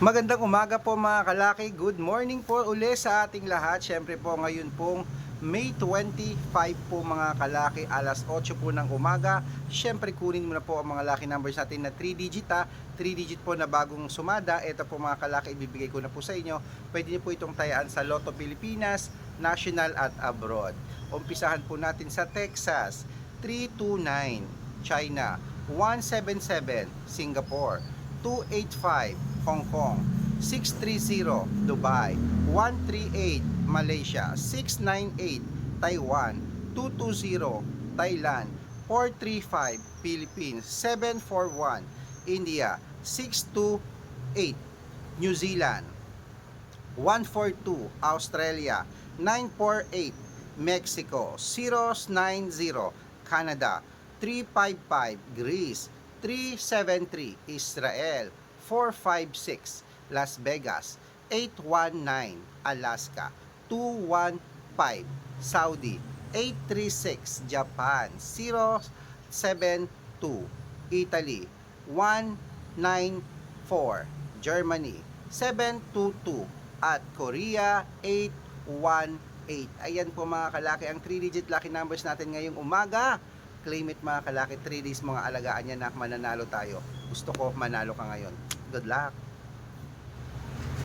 Magandang umaga po mga kalaki. Good morning po uli sa ating lahat. Siyempre po ngayon pong May 25 po mga kalaki, alas 8 po ng umaga. Siyempre kunin mo na po ang mga lucky numbers natin na 3 digit ha. 3 digit po na bagong sumada. Ito po mga kalaki, ibibigay ko na po sa inyo. Pwede niyo po itong tayaan sa Lotto Pilipinas, National at Abroad. Umpisahan po natin sa Texas, 329, China, 177, Singapore, 285 Hong Kong 630 Dubai 138 Malaysia 698 Taiwan 220 Thailand 435 Philippines 741 India 628 New Zealand 142 Australia 948 Mexico 090 Canada 355 Greece 373 Israel. 456 Las Vegas. 819 Alaska. 215 Saudi. 836 Japan. 072 Italy. 194 Germany. 722 at Korea. 818 ayan po mga kalaki ang 3 digit lucky numbers natin ngayong umaga claim it mga kalaki. 3 days mga alagaan yan na mananalo tayo. Gusto ko manalo ka ngayon. Good luck